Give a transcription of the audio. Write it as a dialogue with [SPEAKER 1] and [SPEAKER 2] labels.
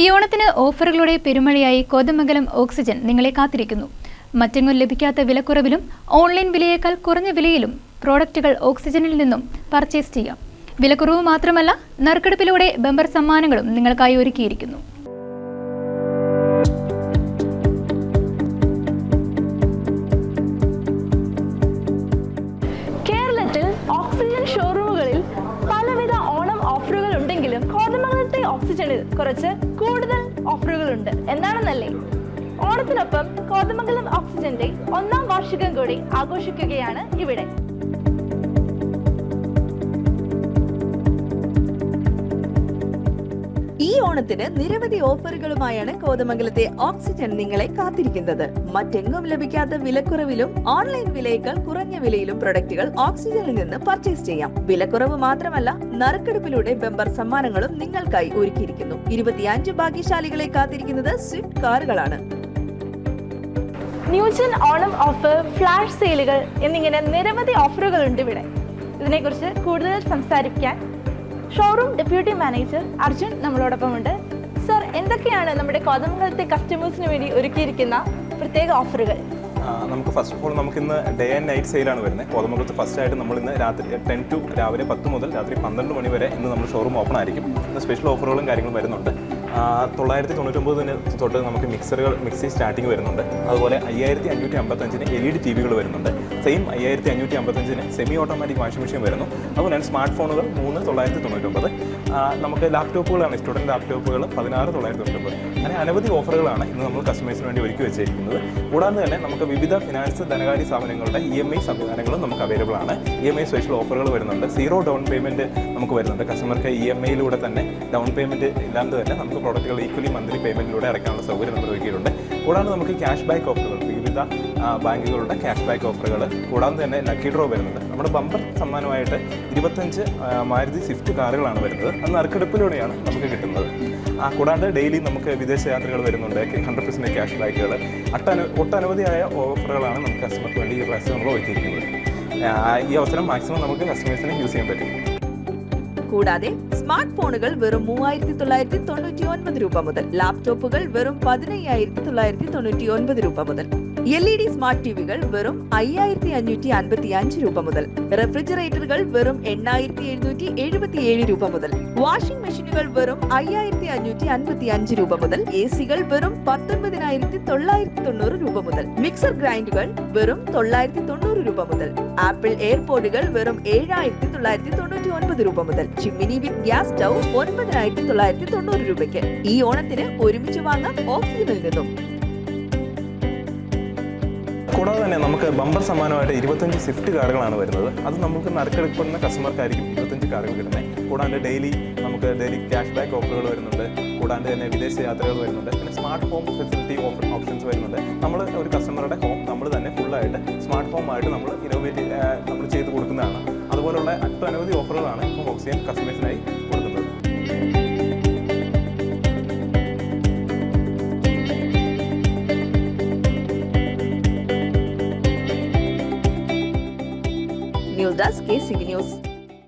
[SPEAKER 1] ഈ ഓണത്തിന് ഓഫറുകളുടെ പെരുമഴയായി കോതമംഗലം ഓക്സിജൻ നിങ്ങളെ കാത്തിരിക്കുന്നു. മറ്റെങ്ങും ലഭിക്കാത്ത വിലക്കുറവിലും ഓൺലൈൻ വിലയേക്കാൾ കുറഞ്ഞ വിലയിലും പ്രോഡക്റ്റുകൾ ഓക്സിജനിൽ നിന്നും പർച്ചേസ് ചെയ്യാം. വിലക്കുറവ് മാത്രമല്ല നറുക്കെടുപ്പിലൂടെ ബമ്പർ സമ്മാനങ്ങളും നിങ്ങൾക്കായി ഒരുക്കിയിരിക്കുന്നു.
[SPEAKER 2] കേരളത്തിൽ ഓക്സിജൻ ഷോറൂമുകളിൽ പലവിധ ഓണം ഓഫറുകൾ ഉണ്ടെങ്കിലും ഓക്സിജനിൽ കുറച്ച് കൂടുതൽ ഓഫറുകൾ ഉണ്ട് എന്താണെന്നല്ലേ? ഓണത്തിനൊപ്പം കോതമംഗലം ഓക്സിജന്റെ ഒന്നാം വാർഷികം കൂടി ആഘോഷിക്കുകയാണ് ഇവിടെ.
[SPEAKER 3] ഓണത്തിന് നിരവധി ഓഫറുകളുമായാണ് കോതമംഗലത്തെ ഓക്സിജൻ നിങ്ങളെ കാത്തിരിക്കുന്നത്. മറ്റെങ്ങും ലഭിക്കാത്ത വിലക്കുറവിലും ഓൺലൈൻ വിലയേക്കാൾ കുറഞ്ഞ വിലയിലും പ്രൊഡക്റ്റുകൾ ഓക്സിജനിൽ നിന്ന് പർച്ചേസ് ചെയ്യാം. വിലക്കുറവ് മാത്രമല്ല നറുക്കെടുപ്പിലൂടെ ബെമ്പർ സമ്മാനങ്ങളും നിങ്ങൾക്കായി ഒരുക്കിയിരിക്കുന്നു. ഇരുപത്തിയഞ്ച് ഭാഗ്യശാലികളെ കാത്തിരിക്കുന്നത് Swift കാറുകളാണ്.
[SPEAKER 2] New gen Onam offer flash സെയിലുകൾ എന്നിങ്ങനെ നിരവധി ഓഫറുകൾ ഉണ്ട് ഇവിടെ. ഇതിനെക്കുറിച്ച് കൂടുതൽ സംസാരിക്കാൻ ഷോറൂം ഡെപ്യൂട്ടി മാനേജർ അർജുൻ നമ്മളോടൊപ്പം ഉണ്ട് സർ എന്തൊക്കെയാണ് നമ്മുടെ കോതമംഗലത്തെ കസ്റ്റമേഴ്സിന് വേണ്ടി ഒരുക്കിയിരിക്കുന്ന പ്രത്യേക ഓഫറുകൾ?
[SPEAKER 4] നമുക്ക് ഫസ്റ്റ് ഓഫ് ഓൾ നമുക്ക് ഇന്ന് ഡേ ആൻഡ് നൈറ്റ് സെയിലാണ് വരുന്നത്. കോതമംഗലത്ത് ഫസ്റ്റ് ആയിട്ട് നമ്മൾ ഇന്ന് രാത്രി ടെൻ ടു രാവിലെ പത്ത് മുതൽ രാത്രി പന്ത്രണ്ട് മണി വരെ ഇന്ന് നമ്മൾ ഷോറൂം ഓപ്പൺ ആയിരിക്കും. ഇന്ന് സ്പെഷ്യൽ ഓഫറുകളും കാര്യങ്ങളും വരുന്നുണ്ട്. തൊള്ളായിരത്തി തൊണ്ണൂറ്റൊമ്പതിന് തൊട്ട് നമുക്ക് മിക്സറുകൾ മിക്സി സ്റ്റാർട്ടിങ് വരുന്നുണ്ട്. അതുപോലെ അയ്യായിരത്തി അഞ്ഞൂറ്റി അമ്പത്തഞ്ചിന് എൽ ഇ ഡി ടി വികൾ വരുന്നുണ്ട്. സെയിം അയ്യായിരത്തി അഞ്ഞൂറ്റി അമ്പത്തഞ്ചിന് സെമി ഓട്ടോമാറ്റിക് വാഷിംഗ് മെഷീൻ വരുന്നു. അതുപോലെ തന്നെ സ്മാർട്ട് ഫോണുകൾ മൂന്ന് തൊള്ളായിരത്തി തൊണ്ണൂറ്റൊമ്പത് നമുക്ക് ലാപ്ടോപ്പുകളാണ് സ്റ്റുഡന്റ് ലാപ്ടോപ്പുകൾ പതിനാറ് തൊള്ളായിരത്തി തൊണ്ണൂറ്റൊമ്പത് അങ്ങനെ അനവധി ഓഫറുകളാണ് ഇന്ന് നമ്മൾ കസ്റ്റമേഴ്സിന് വേണ്ടി ഒരുക്കി വെച്ചിരിക്കുന്നത്. കൂടാതെ തന്നെ നമുക്ക് വിവിധ ഫിനാൻസ് ധനകാര്യ സ്ഥാപനങ്ങളുടെ ഇ എം ഐ സംവിധാനങ്ങളും നമുക്ക് അവൈലബിൾ ആണ്. ഇ എം ഐ സ്പെഷ്യൽ ഓഫറുകൾ വരുന്നുണ്ട്. സീറോ ഡൗൺ പേയ്മെന്റ് നമുക്ക് വരുന്നുണ്ട്. കസ്റ്റമർക്ക് ഇ എം ഐയിലൂടെ തന്നെ ഡൗൺ പേയ്മെന്റ് ഇല്ലാണ്ട് തന്നെ നമുക്ക് പ്രോഡക്റ്റുകൾ ഈക്വലി മന്ത്ലി പേയ്മെന്റിലൂടെ അടയ്ക്കാനുള്ള സൗകര്യം നമ്മൾ ഒരുക്കിയിട്ടുണ്ട് കൂടാതെ നമുക്ക് ക്യാഷ് ബാക്ക് ഓഫറുകൾ വിവിധ ബാങ്കുകളുടെ ക്യാഷ് ബാക്ക് ഓഫറുകൾ കൂടാതെ തന്നെ ലക്കി ഡ്രോ വരുന്നുണ്ട് നമ്മുടെ ബമ്പർ സമ്മാനമായിട്ട് ഇരുപത്തഞ്ച് മാരുതി സ്വിഫ്റ്റ് കാറുകളാണ് വരുന്നത്. അത് നറുക്കെടുപ്പിലൂടെയാണ് നമുക്ക് കിട്ടുന്നത്. കൂടാതെ ഡെയിലി നമുക്ക് വിദേശ യാത്രകൾ വരുന്നുണ്ട്. ഹൺഡ്രഡ് പെർസെന്റ് ക്യാഷ് ബാക്കുകൾ ഒട്ടന ഒട്ടനവധിയായ ഓഫറുകളാണ് നമുക്ക് കസ്റ്റമർക്ക് വേണ്ടി ഈ പ്രാവശ്യം നമ്മൾ ഒരുക്കിയിരിക്കുന്നത്. ഈ അവസരം മാക്സിമം നമുക്ക് കസ്റ്റമേഴ്സിനെ യൂസ് ചെയ്യാൻ പറ്റും.
[SPEAKER 3] കൂടാതെ സ്മാർട്ട് ഫോണുകൾ വെറും മൂവായിരത്തി തൊള്ളായിരത്തി തൊണ്ണൂറ്റി ഒൻപത് രൂപ മുതൽ ലാപ്ടോപ്പുകൾ വെറും പതിനയ്യായിരത്തി തൊള്ളായിരത്തി തൊണ്ണൂറ്റി ഒൻപത് രൂപ മുതൽ എൽ ഇ ഡി സ്മാർട്ട് ടിവികൾ വെറും അയ്യായിരത്തി അഞ്ഞൂറ്റി അൻപത്തി അഞ്ച് രൂപ മുതൽ. റെഫ്രിജറേറ്ററുകൾ വെറും എണ്ണായിരത്തി എഴുന്നൂറ്റി എഴുപത്തി ഏഴ് രൂപ മുതൽ. വാഷിംഗ് മെഷീനുകൾ വെറും അയ്യായിരത്തി അഞ്ഞൂറ്റി അൻപത്തി അഞ്ച് രൂപ മുതൽ. എ സികൾ വെറും പത്തൊൻപതിനായിരത്തി തൊള്ളായിരത്തി തൊണ്ണൂറ് രൂപ മുതൽ. മിക്സർ ഗ്രൈൻഡുകൾ വെറും തൊള്ളായിരത്തി തൊണ്ണൂറ് രൂപ മുതൽ. ആപ്പിൾ എയർപോഡുകൾ വെറും ഏഴായിരത്തി തൊള്ളായിരത്തി തൊണ്ണൂറ്റി ഒൻപത് രൂപ മുതൽ. ചിമ്മിനി വിത്ത് ഗ്യാസ് സ്റ്റൗ ഒൻപതിനായിരത്തി തൊള്ളായിരത്തി തൊണ്ണൂറ് രൂപയ്ക്ക്. ഈ ഓണത്തിന് ഒരുമിച്ച് വാങ്ങാം ഓക്സിജനിൽ നിന്നും
[SPEAKER 4] കൂടാതെ തന്നെ നമുക്ക് ബമ്പർ സമ്മാനമായിട്ട് ഇരുപത്തഞ്ച് സ്വിഫ്റ്റ് കാറുകളാണ് വരുന്നത്. അത് നമുക്ക് നറുക്കെടുക്കുന്ന കസ്റ്റമർക്കായിരിക്കും ഇരുപത്തഞ്ച് കാറുകൾ കിട്ടുന്നത്. കൂടാണ്ട് ഡെയിലി നമുക്ക് ഡെയിലി ക്യാഷ് ബാക്ക് ഓഫറുകൾ വരുന്നുണ്ട്. കൂടാണ്ട് തന്നെ വിദേശ യാത്രകൾ വരുന്നുണ്ട്. പിന്നെ smart home facility offer options വരുന്നുണ്ട്. നമ്മൾ ഒരു കസ്റ്റമറുടെ ഹോം നമ്മൾ തന്നെ ഫുള്ളായിട്ട് സ്മാർട്ട് ഹോം ആയിട്ട് നമ്മൾ ഇന്നോവേറ്റ് നമ്മൾ ചെയ്ത് കൊടുക്കുന്നതാണ്. അതുപോലുള്ള അനവധി ഓഫറുകളാണ് ഇപ്പോൾ ഓക്സിജൻ കസ്റ്റമേഴ്സിനായി
[SPEAKER 3] 10 के सी न्यूज़